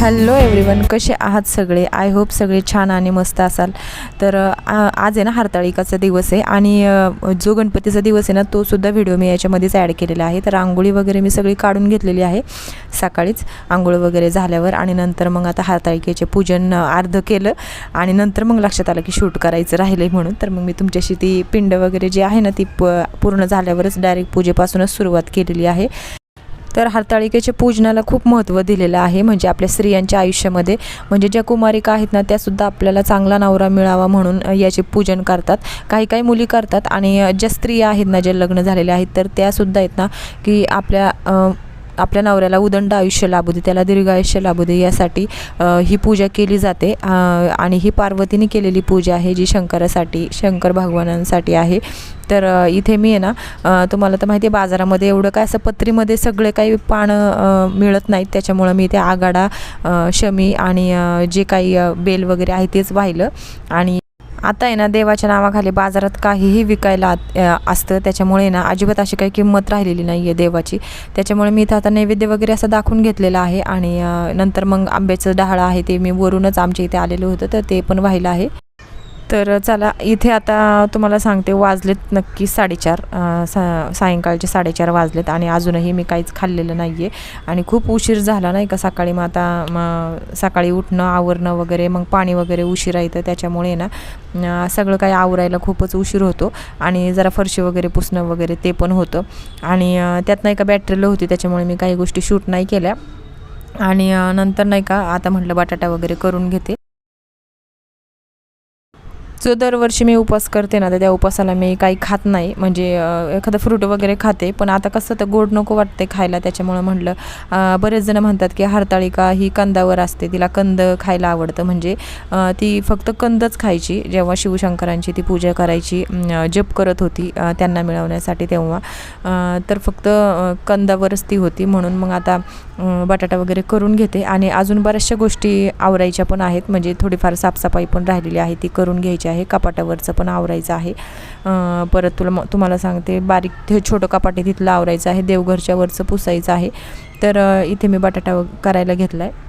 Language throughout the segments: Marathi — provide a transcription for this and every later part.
हॅलो एव्हरीवन कसे आहात सगळे? आय होप सगळे छान आणि मस्त असाल. तर आज आहे ना हरताळिकाचा दिवस आहे आणि जो गणपतीचा दिवस आहे ना तो सुद्धा व्हिडिओ मी याच्यामध्येच ॲड केलेला आहे. तर आंघोळी वगैरे मी सगळी काढून घेतलेली आहे सकाळीच. आंघोळ वगैरे झाल्यावर आणि नंतर मग आता हरताळिकेचे पूजन अर्ध केलं आणि नंतर मग लक्षात आलं की शूट करायचं राहिलं आहे म्हणून. तर मग मी तुमच्याशी ती पिंड वगैरे जी आहे ना ती प पूर्ण झाल्यावरच डायरेक्ट पूजेपासूनच सुरुवात केलेली आहे. तर हरताळिकेच्या पूजनाला खूप महत्त्व दिलेलं आहे. म्हणजे आपल्या स्त्रियांच्या आयुष्यामध्ये. म्हणजे ज्या कुमारिका आहेत ना त्यासुद्धा आपल्याला चांगला नवरा मिळावा म्हणून याचे पूजन करतात. काही काही मुली करतात. आणि ज्या स्त्रिया आहेत ना ज्या लग्न झालेल्या आहेत तर त्यासुद्धा आहेत ना की आपल्या आपल्या नवऱ्याला उदंड आयुष्य लाभू दे त्याला दीर्घ आयुष्य लाभू दे यासाठी ही पूजा केली जाते. आणि ही पार्वतीने केलेली पूजा आहे जी शंकरासाठी शंकर भगवानांसाठी आहे. तर इथे मी आहे ना तुम्हाला तर माहिती आहे बाजारामध्ये एवढं काय असं पत्रीमध्ये सगळे काही पानं मिळत नाहीत. त्याच्यामुळं मी इथे आगाडा शमी आणि जे काही बेल वगैरे आहे तेच वाहिलं. आणि आता आहे ना देवाच्या नावाखाली बाजारात काहीही विकायला असतं. त्याच्यामुळे ना अजिबात अशी काही किंमत राहिलेली नाही आहे देवाची. त्याच्यामुळे मी इथं आता नैवेद्य वगैरे असं दाखवून घेतलेलं आहे आणि नंतर मग आंब्याचं डहाळं आहे ते मी वरूनच आमच्या इथे आलेलं होतं तर ते पण व्हायला आहे. तर चला इथे आता तुम्हाला सांगते वाजलेत नक्की साडेचार सा सायंकाळचे साडेचार वाजलेत आणि अजूनही मी काहीच खाल्लेलं नाही आहे आणि खूप उशीर झाला नाही का सकाळी? मग आता मग सकाळी उठणं आवरणं वगैरे मग पाणी वगैरे उशिरा येतं त्याच्यामुळे ना सगळं काही आवरायला खूपच उशीर होतो. आणि जरा फरशी वगैरे पुसणं वगैरे ते पण होतं. आणि त्यात नाही का बॅटरीला होती त्याच्यामुळे मी काही गोष्टी शूट नाही केल्या. आणि नंतर नाही का आता म्हटलं बटाटा वगैरे करून घेते. जो दरवर्षी मी उपवास करते ना तर त्या उपवासाला मी काही खात नाही. म्हणजे एखादं फ्रूट वगैरे खाते. पण आता कसं तर गोड नको वाटते खायला. त्याच्यामुळं म्हटलं बरेच जण म्हणतात की हरताळिका ही कंदावर असते. तिला कंद खायला आवडतं. म्हणजे ती फक्त कंदच खायची. जेव्हा शिवशंकरांची ती पूजा करायची जप करत होती त्यांना मिळवण्यासाठी तेव्हा. तर फक्त कंदावरच ती होती. म्हणून मग आता बटाटा वगैरे करून घेते. आणि अजून बऱ्याचशा गोष्टी आवरायच्या पण आहेत. म्हणजे थोडीफार साफसफाई पण राहिलेली आहे. ती करून घ्यायची आहे कपाटावरचं पण आवरायचं आहे. परत तुला तुम्हाला सांगते बारीक ते छोटं कपाटे तिथलं आवरायचं आहे देवघरच्यावरचं पुसायचं आहे. तर इथे मी बटाटा करायला घेतला आहे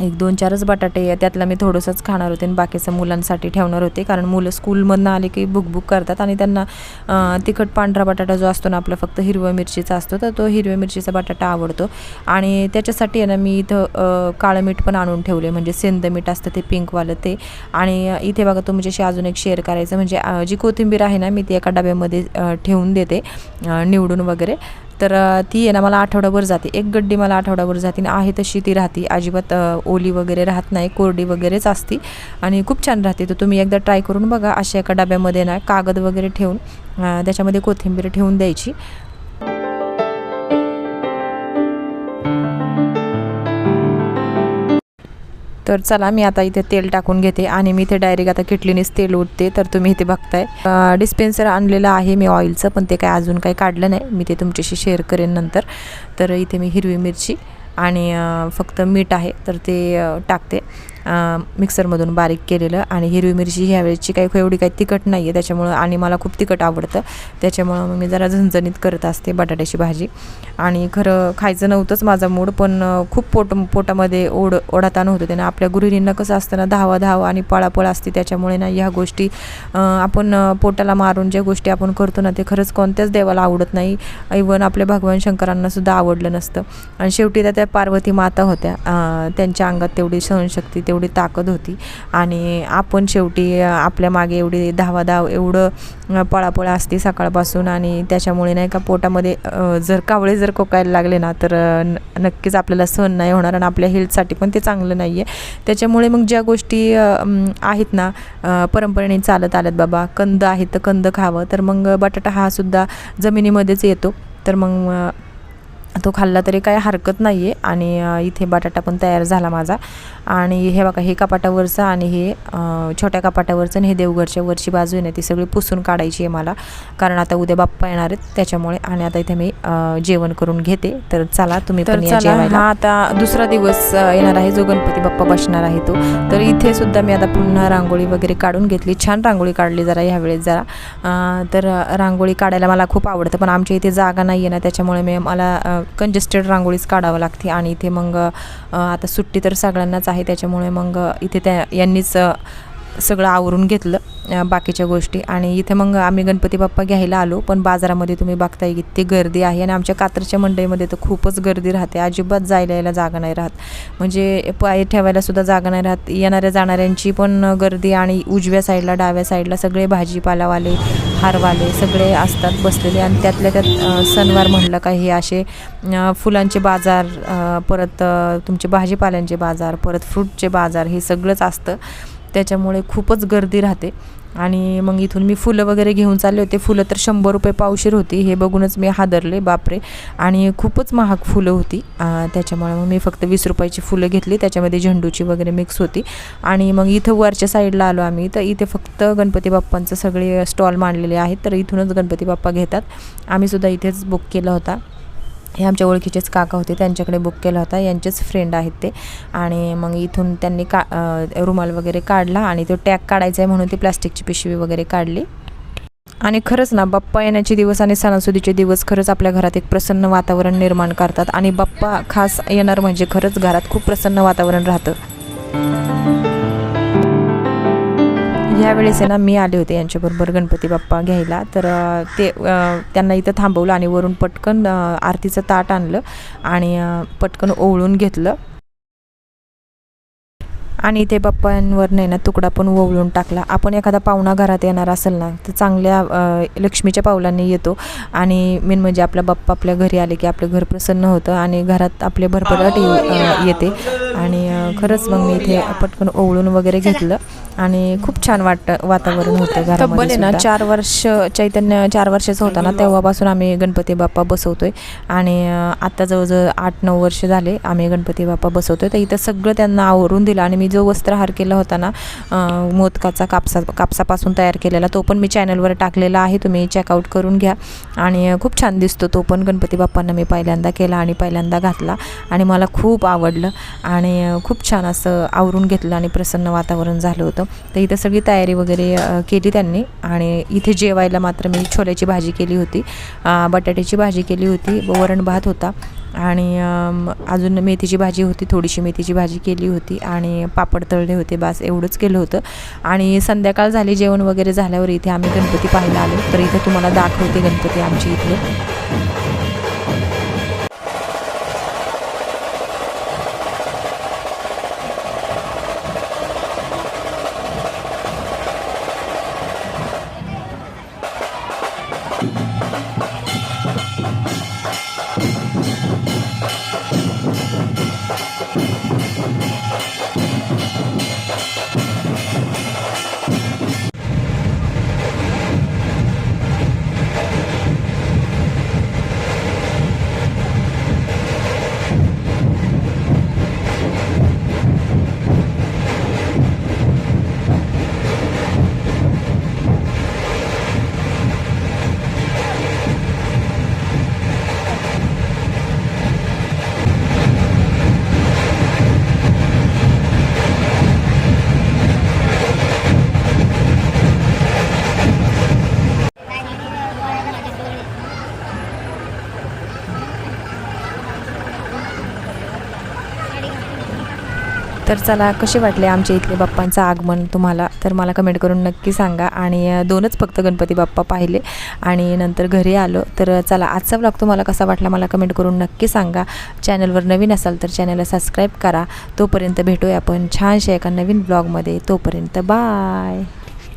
एक दोन चारच बटाटे त्यातला मी थोडंसंच खाणार होते आणि बाकीचं मुलांसाठी ठेवणार होते. कारण मुलं स्कूलमधनं आले की भुकभुक करतात आणि त्यांना तिखट पांढरा बटाटा जो असतो ना आपला फक्त हिरव्या मिरचीचा असतो तर तो हिरव्या मिरचीचा बटाटा आवडतो. आणि त्याच्यासाठी आहे ना मी इथं काळं मीठ पण आणून ठेवले. म्हणजे सेंद मीठ असतं ते पिंकवालं ते. आणि इथे बघा तुमच्याशी अजून एक शेअर करायचं म्हणजे जी कोथिंबीर आहे ना मी ती एका डब्यामध्ये ठेवून देते निवडून वगैरे. तर ती आहे ना मला आठवडाभर जाते. एक गड्डी मला आठवडाभर जाते आणि आहे तशी ती राहते. अजिबात ओली वगैरे राहत नाही. कोरडी वगैरेच असती. आणि खूप छान राहते. तर तुम्ही एकदा ट्राय करून बघा अशा एका डब्यामध्ये ना कागद वगैरे ठेवून त्याच्यामध्ये कोथिंबीर ठेवून द्यायची. तर चला मी आता इथे तेल टाकून घेते आणि मी इथे डायरेक्ट आता किटलीनेच तेल उठते तर तुम्ही इथे बघताय. डिस्पेन्सर आणलेलं आहे मी ऑइलचं पण ते काय अजून काही काढलं नाही. मी ते तुमच्याशी शेअर करेन नंतर. तर इथे मी हिरवी मिरची आणि फक्त मीठ आहे तर ते टाकते. मिक्सरमधून बारीक केलेलं आणि हिरवी मिरची ह्यावेळेची काही एवढी काही तिखट नाही आहे त्याच्यामुळं आणि मला खूप तिखट आवडतं. त्याच्यामुळं मग मी जरा झणझणीत करत असते बटाट्याची भाजी. आणि खरं खायचं नव्हतंच माझा मूड पण खूप पोट पोटामध्ये ओढ ओढाताण होतं. त्यानं आपल्या गृहिणींना कसं असतं ना धावा धावा आणि पळापळ असते. त्याच्यामुळे ना ह्या गोष्टी आपण पोटाला मारून ज्या गोष्टी आपण करतो ना ते खरंच कोणत्याच देवाला आवडत नाही. इवन आपल्या भगवान शंकरांनासुद्धा आवडलं नसतं. आणि शेवटी त्या त्या पार्वती माता होत्या. त्यांच्या अंगात तेवढी सहनशक्ती तेवढी एवढी ताकद होती. आणि आपण शेवटी आपल्या मागे एवढी धावाधाव एवढं पळापळ असते सकाळपासून आणि त्याच्यामुळे नाही का पोटामध्ये जर कावळे जर कोकायला लागले ना तर नक्कीच आपल्याला सहन नाही होणार आणि आपल्या हेल्थसाठी पण ते चांगलं नाही आहे त्याच्यामुळे मग ज्या गोष्टी आहेत ना परंपरेने चालत आल्यात बाबा कंद आहेत तर कंद खावं. तर मग बटाटा हा सुद्धा जमिनीमध्येच येतो. तर मग तो खाल्ला तरी काही हरकत नाही आहे आणि इथे बटाटा पण तयार झाला माझा. आणि हे बघा हे कपाटावरचं आणि हे छोट्या कपाटावरचं आणि हे देवघरच्या वरची बाजू आहे ना ती सगळी पुसून काढायची आहे मला. कारण आता उद्या बाप्पा येणार आहेत त्याच्यामुळे. आणि आता इथे मी जेवण करून घेते. तर चला तुम्ही पण हा आता दुसरा दिवस येणार आहे जो गणपती बाप्पा बसणार आहे तो. तर इथे सुद्धा मी आता पुन्हा रांगोळी वगैरे काढून घेतली. छान रांगोळी काढली जरा ह्यावेळेस जरा. तर रांगोळी काढायला मला खूप आवडतं. पण आमच्या इथे जागा नाही आहे ना त्याच्यामुळे मी मला कंजेस्टेड रांगोळीच काढावं लागते आणि इथे मग आता सुट्टी तर सगळ्यांनाच आहे त्याच्यामुळे मग इथे त्या यांनीच सगळं आवरून घेतलं बाकीच्या गोष्टी. आणि इथे मग आम्ही गणपती बाप्पा घ्यायला आलो पण बाजारामध्ये तुम्ही बघताय किती गर्दी आहे आणि आमच्या कात्रच्या मंडईमध्ये तर खूपच गर्दी राहते. अजिबात जायला यायला जागा नाही राहत. म्हणजे पाय ठेवायला सुद्धा जागा नाही राहत. येणाऱ्या जाणाऱ्यांची पण गर्दी आणि उजव्या साईडला डाव्या साईडला सगळे भाजीपालावाले हारवाले सगळे असतात बसलेले आणि त्यातल्या त्यात सणवार म्हणलं का हे असे फुलांचे बाजार परत तुमचे भाजीपाल्यांचे बाजार परत फ्रूटचे बाजार हे सगळंच असतं. त्याच्यामुळे खूपच गर्दी राहते. आणि मग इथून मी फुलं वगैरे घेऊन चालले होते. फुलं तर शंभर रुपये पावशेर होती. हे बघूनच मी हादरले बापरे. आणि खूपच महाग फुलं होती. त्याच्यामुळे मग मी फक्त वीस रुपयाची फुलं घेतली. त्याच्यामध्ये झेंडूची वगैरे मिक्स होती. आणि मग इथं वरच्या साईडला आलो आम्ही. तर इथे फक्त गणपती बाप्पांचं सगळे स्टॉल मांडलेले आहेत. तर इथूनच गणपती बाप्पा घेतात. आम्हीसुद्धा इथेच बुक केला होता. हे आमच्या ओळखीचेच काका होते त्यांच्याकडे बुक केला होता. यांचेच फ्रेंड आहेत ते. आणि मग इथून त्यांनी का रुमाल वगैरे काढला आणि तो टॅग काढायचा आहे म्हणून ती प्लास्टिकची पिशवी वगैरे काढली. आणि खरंच ना बाप्पा येण्याचे दिवस आणि सणासुदीचे दिवस खरंच आपल्या घरात एक प्रसन्न वातावरण निर्माण करतात. आणि बाप्पा खास येणार म्हणजे खरंच घरात खूप प्रसन्न वातावरण राहतं. ह्यावेळेस आहे ना मी आले होते यांच्याबरोबर गणपती बाप्पा घ्यायला. तर ते त्यांना इथं थांबवलं आणि वरून पटकन आरतीचं ताट आणलं आणि पटकन ओवळून घेतलं. आणि ते बाप्पांवर नाही ना तुकडा पण ओवळून टाकला. आपण एखादा पाहुणा घरात येणार असेल ना तर चांगल्या लक्ष्मीच्या पावलांनी येतो. आणि मेन म्हणजे आपला बाप्पा आपल्या घरी आले की आपलं घर प्रसन्न होतं आणि घरात आपले भरभराट येते. आणि खरंच मग मी इथे पटकन ओवळून वगैरे घेतलं. आणि खूप छान वाटतं वातावरण होतं घरामध्ये आहे ना चार वर्ष चैतन्य चार वर्षाचा होता ना तेव्हापासून आम्ही गणपती बाप्पा बसवतोय. आणि आता जवळजवळ आठ नऊ वर्ष झाले आम्ही गणपती बाप्पा बसवतोय. तर इथं सगळं त्यांना आवरून दिलं आणि मी जो वस्त्रहार केला होता ना मोदकाचा कापसा कापसापासून तयार केलेला तो पण मी चॅनलवर टाकलेला आहे. तुम्ही चेकआउट करून घ्या. आणि खूप छान दिसतो तो पण गणपती बाप्पांना मी पहिल्यांदा केला आणि पहिल्यांदा घातला. आणि मला खूप आवडलं. आणि खूप छान असं आवरून घेतलं आणि प्रसन्न वातावरण झालं होतं. तर इथं सगळी तयारी वगैरे केली त्यांनी. आणि इथे जेवायला मात्र मी छोल्याची भाजी केली होती. बटाट्याची भाजी केली होती. वरण भात होता. आणि अजून मेथीची भाजी होती. थोडीशी मेथीची भाजी केली होती. आणि पापड तळले होते. बास एवढंच केलं होतं. आणि संध्याकाळ झाली. जेवण वगैरे झाल्यावर इथे आम्ही गणपती पाहायला आलो. तर इथे तुम्हाला दाखवते गणपती आमची इथले तर चला कसे वाटले आमच्या इथले बाप्पांचं आगमन तुम्हाला? तर मला कमेंट करून नक्की सांगा. आणि दोनच फक्त गणपती बाप्पा पाहिले आणि नंतर घरी आलो. तर चला आजचा ब्लॉग तुम्हाला कसा वाटला मला कमेंट करून नक्की सांगा. चॅनलवर नवीन असाल तर चॅनलला सबस्क्राईब करा. तोपर्यंत भेटूया आपण छानशा एका नवीन ब्लॉगमध्ये तोपर्यंत बाय